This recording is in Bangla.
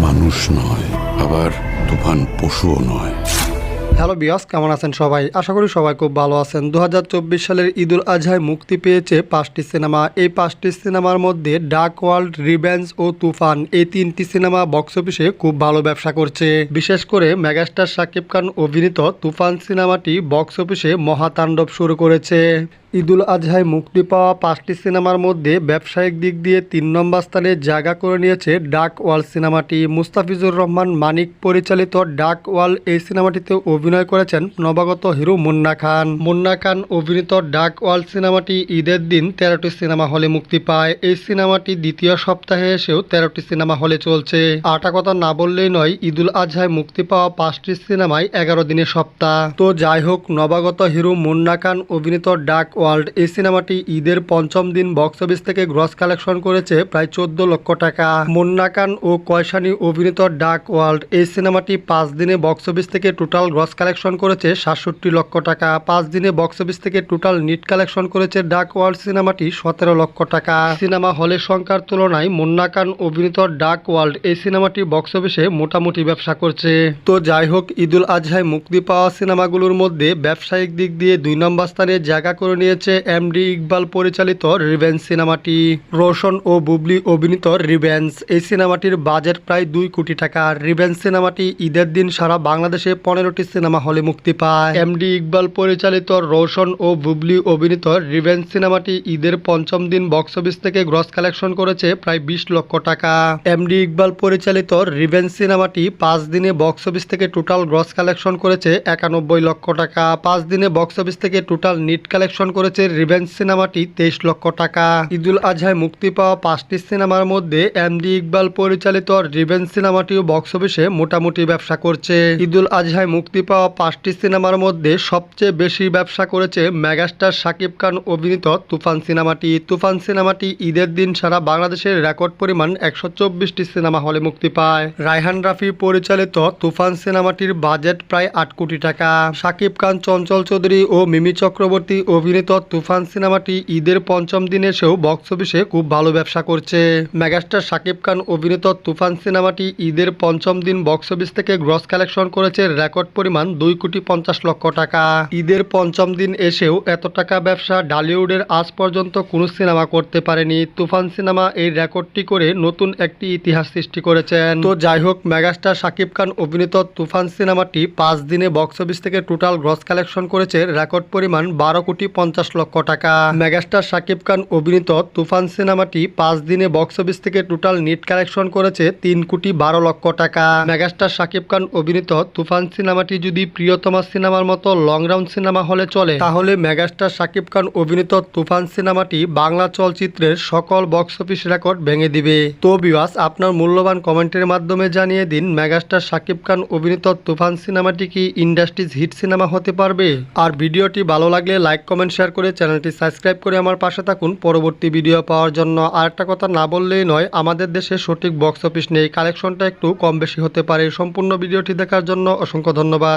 নয়, আবার তুফান পশুও নয়। হ্যালো বিয়াস, কেমন আছেন সবাই? আশা করি সবাই খুব ভালো আছেন। দু হাজার চব্বিশ সালের ঈদুল আজহায় মুক্তি পেয়েছে পাঁচটি সিনেমা। এই পাঁচটি সিনেমার মধ্যে ডাক ওয়ার্ল্ড, রিভেঞ্জ ও তুফান এই তিনটি সিনেমা বক্স অফিসে খুব ভালো ব্যবসা করছে। বিশেষ করে মেগাস্টার শাকিব খান অভিনীত তুফান সিনেমাটি বক্স অফিসে মহাতাণ্ডব শুরু করেছে। ঈদুল আজহায় মুক্তি পাওয়া পাঁচটি সিনেমার মধ্যে ব্যবসায়িক দিক দিয়ে তিন নম্বর স্থানে জায়গা করে নিয়েছে ডাক ওয়াল সিনেমাটি। মুস্তাফিজুর রহমান, মানিক পরিচালিত ডাক ওয়াল এই সিনেমাটিতে অভিনয় করেছেন নবাগত হিরো মুন্না খান। মুন্না খান অভিনীত ডাক ওয়াল সিনেমাটি ঈদের দিন তেরোটি সিনেমা হলে মুক্তি পায়। এই সিনেমাটি দ্বিতীয় সপ্তাহে এসেও তেরোটি সিনেমা হলে চলছে। আটা কথা না বললেই নয়, ঈদুল আজহায় মুক্তি পাওয়া পাঁচটি সিনেমায় এগারো দিনের সপ্তাহ। তো যাই হোক, নবাগত হিরো মুন্না খান অভিনীত ডাক ওয়ার্ল্ড এই সিনেমাটি ঈদের পঞ্চম দিন বক্স অফিস থেকে গ্রস কালেকশন করেছে প্রায় চোদ্দ লক্ষ টাকা। মুন্না খান ও কয়সানি অভিনীত ডাক ওয়ার্ল্ড এই সিনেমাটি পাঁচ দিনে বক্স অফিস থেকে টোটাল গ্রস কালেকশন করেছে সাতষট্টি লক্ষ টাকা। পাঁচ দিনে বক্স অফিস থেকে টোটাল নিট কালেকশন করেছে ডাক ওয়ার্ল্ড সিনেমাটি সতেরো লক্ষ টাকা। সিনেমা হলের সংখ্যার তুলনায় মুন্না খান অভিনীত ডাক ওয়ার্ল্ড এই সিনেমাটি বক্স অফিসে মোটামুটি ব্যবসা করছে। তো যাই হোক, ঈদুল আজহায় মুক্তি পাওয়া সিনেমাগুলোর মধ্যে ব্যবসায়িক দিক দিয়ে দুই নম্বর স্থানে জায়গা করে নিয়েছে এমডি ইকবাল পরিচালিত রিভেঞ্জ সিনেমাটি। রোশন ও বুবলি অভিনীত রিভেঞ্জ। এই সিনেমাটির বাজেট প্রায় দুই কোটি টাকা। রিভেঞ্জ সিনেমাটি ঈদের দিন সারা বাংলাদেশে পনেরোটি সিনেমা হলে মুক্তি পায়। এমডি ইকবাল পরিচালিত রোশন ও বুবলি অভিনীত রিভেঞ্জ সিনেমাটি ঈদের পঞ্চম দিন বক্স অফিস থেকে গ্রস কালেকশন করেছে প্রায় বিশ লক্ষ টাকা। এমডি ইকবাল পরিচালিত রিভেঞ্জ সিনেমাটি পাঁচ দিনে বক্স অফিস থেকে টোটাল গ্রস কালেকশন করেছে একানব্বই লক্ষ টাকা। পাঁচ দিনে বক্স অফিস থেকে টোটাল নিট কালেকশন করেছে রিভেঞ্জ সিনেমাটি। তেইশ লক্ষ টাকা। ঈদুল আজহায় মুক্তি পাওয়া পাঁচটি সিনেমার মধ্যে এমডি ইকবাল পরিচালিত রিভেঞ্জ সিনেমাটিও বক্স অফিসে মোটামুটি ব্যবসা করছে। ঈদুল আজহায় মুক্তি পাওয়া পাঁচটি সিনেমার মধ্যে সবচেয়ে বেশি ব্যবসা করেছে মেগাস্টার শাকিব খান অভিনীত তুফান সিনেমাটি। তুফান সিনেমাটি ঈদের দিন সারা বাংলাদেশের রেকর্ড পরিমাণ একশো চব্বিশটি সিনেমা হলে মুক্তি পায়। রায়হান রাফি পরিচালিত তুফান সিনেমাটির বাজেট প্রায় আট কোটি টাকা। শাকিব খান, চঞ্চল চৌধুরী ও মিমি চক্রবর্তী অভিনীত তুফান সিনেমাটি ঈদের পঞ্চম দিনে এসেও বক্স অফিসে খুব ভালো ব্যবসা করছে। মেগাস্টার শাকিব খান অভিনীত তুফান সিনেমাটি ঈদের পঞ্চম দিন বক্স অফিস থেকে গ্রস কালেকশন করেছে রেকর্ড পরিমাণ দুই কোটি পঞ্চাশ লক্ষ টাকা। ঈদের পঞ্চম দিন এসেও এত টাকা ব্যবসা ডালিউডের আজ পর্যন্ত কোনো সিনেমা করতে পারেনি। তুফান সিনেমা এই রেকর্ডটি করে নতুন একটি ইতিহাস সৃষ্টি করেছেন। তো যাই হোক, মেগাস্টার শাকিব খান অভিনীত তুফান সিনেমাটি পাঁচ দিনে বক্স অফিস থেকে টোটাল গ্রস কালেকশন করেছে রেকর্ড পরিমাণ বারো কোটি পঞ্চাশ লক্ষ টাকা। মেগাস্টার শাকিব খান অভিনীত তুফান সিনেমাটি পাঁচ দিনে বক্স অফিস থেকে টোটাল নিট কালেকশন করেছে তিন কোটি বারো লক্ষ টাকা। মেগাস্টার শাকিব খান অভিনীত তুফান সিনেমাটি যদি প্রিয়তমা সিনেমার মতো লং রাউন্ড সিনেমা হলে চলে, তাহলে মেগাস্টার শাকিব খান অভিনীত তুফান সিনেমাটি বাংলা চলচ্চিত্রের সকল বক্স অফিস রেকর্ড ভেঙে দিবে। তো বিওয়াস আপনার মূল্যবান কমেন্টের মাধ্যমে জানিয়ে দিন, মেগাস্টার শাকিব খান অভিনীত তুফান সিনেমাটি কি ইন্ডাস্ট্রিজ হিট সিনেমা হতে পারবে? আর ভিডিওটি ভালো লাগলে লাইক কমেন্ট শেয়ার করে চ্যানেলটি সাবস্ক্রাইব করে আমার পাশে থাকুন। পরবর্তী ভিডিও পাওয়ার জন্য আর একটা কথা না বললেই নয়, আমাদের দেশে সঠিক বক্স অফিস নেই। কালেকশনটা একটু কম বেশি হতে পারে। সম্পূর্ণ ভিডিওটি দেখার জন্য অসংখ্য ধন্যবাদ।